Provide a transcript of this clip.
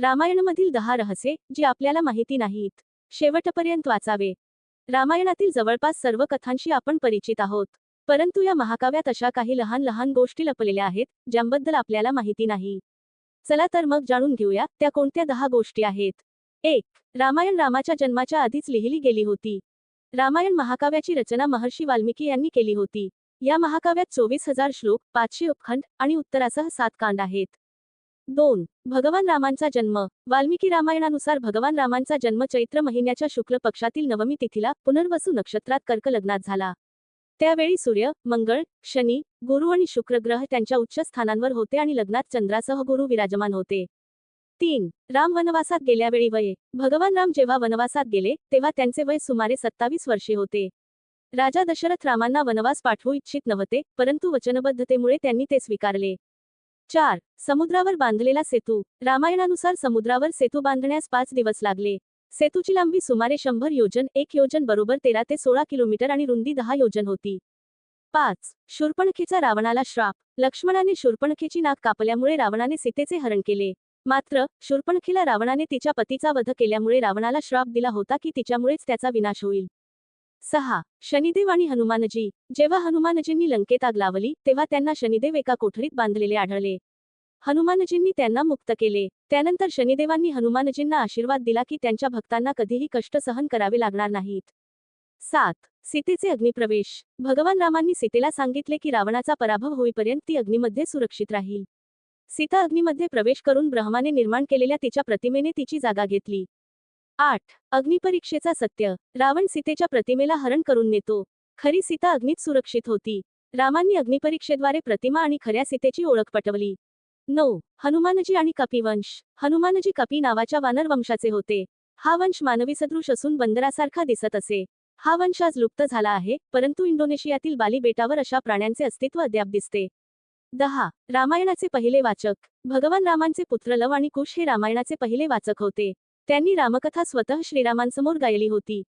रामायणमधील दहा रहस्ये जी आपल्याला माहिती नाहीत शेवटपर्यंत वाचावे. रामायणातील जवळपास सर्व कथांशी आपण परिचित आहोत परंतु या महाकाव्यात अशा काही लहान लहान गोष्टी लपलेल्या आहेत ज्यांबद्दल आपल्याला माहिती नाही. चला तर मग जाणून घेऊया त्या कोणत्या दहा गोष्टी आहेत. एक रामायण रामाच्या जन्माच्या आधीच लिहिली गेली होती. रामायण महाकाव्याची रचना महर्षी वाल्मिकी यांनी केली होती. या महाकाव्यात चोवीस हजार श्लोक पाचशे उपखंड आणि उत्तरासह सात कांड आहेत. दोन भगवान रामांचा जन्म. वाल्मिकी रामायणानुसार भगवान रामांचा जन्म चैत्र महिन्याच्या शुक्ल पक्षातील नवमी तिथीला पुनर्वसू नक्षत्रात कर्क लग्नात झाला. त्यावेळी सूर्य मंगळ शनी गुरु आणि शुक्र ग्रह त्यांच्या उच्च स्थानांवर होते आणि लग्नात चंद्रासह गुरु विराजमान होते. तीन राम वनवासात गेल्यावेळी वय. भगवान राम जेव्हा वनवासात गेले तेव्हा त्यांचे वय सुमारे सत्तावीस वर्षे होते. राजा दशरथ रामांना वनवास पाठवू इच्छित नव्हते परंतु वचनबद्धतेमुळे त्यांनी ते स्वीकारले. चार समुद्रावर बांधलेला सेतू. रामायणानुसार समुद्रावर सेतू बांधण्यास पाच दिवस लागले. सेतूची लांबी सुमारे शंभर योजन एक योजन बरोबर तेरा ते सोळा किलोमीटर आणि रुंदी दहा योजन होती. पाच शूर्पणखेचा रावणाला श्राप. लक्ष्मणाने शूर्पणखेची नाक कापल्यामुळे रावणाने सीतेचे हरण केले. मात्र शूर्पणखीला रावणाने तिच्या पतीचा वध केल्यामुळे रावणाला श्राप दिला होता की तिच्यामुळेच त्याचा विनाश होईल. सहा. शनिदेव आणि हनुमानजी. जेव्हा हनुमानजींनी लंकेत आग लावली तेव्हा त्यांना शनिदेव एका कोठडीत बांधलेले आढळले. हनुमानजींनी त्यांना मुक्त केले. त्यानंतर शनिदेवांनी हनुमानजींना आशीर्वाद दिला की त्यांच्या भक्तांना कधीही कष्ट सहन करावे लागणार नाहीत. सात. सीतेचे अग्निप्रवेश. भगवान रामांनी सीतेला सांगितले की रावणाचा पराभव होईपर्यंत ती अग्नीमध्ये सुरक्षित राहील. सीता अग्निमध्ये प्रवेश करून ब्रह्माने निर्माण केलेल्या तिच्या प्रतिमेने तिची जागा घेतली. आठ. अग्निपरीक्षेचा सत्य. रावण सीतेच्या प्रतिमेला हरण करून नेतो. खरी सीता अग्नीत सुरक्षित होती. रामांनी अग्निपरीक्षेद्वारे प्रतिमा आणि खऱ्या सीतेची ओळख पटवली. नऊ. हनुमानजी आणि कपिवंश. हनुमानजी कपी नावाच्या वानर वंशाचे होते. हा वंश मानवी सदृश असून बंदरासारखा दिसत असे. हा वंश आज लुप्त झाला आहे परंतु इंडोनेशियातील बाली बेटावर अशा प्राण्यांचे अस्तित्व अद्याप दिसते. दहा. रामायणाचे पहिले वाचक. भगवान रामांचे पुत्र लव आणि कुश हे रामायणाचे पहिले वाचक होते. त्यांनी रामकथा स्वतः श्रीरामांसमोर गायली होती.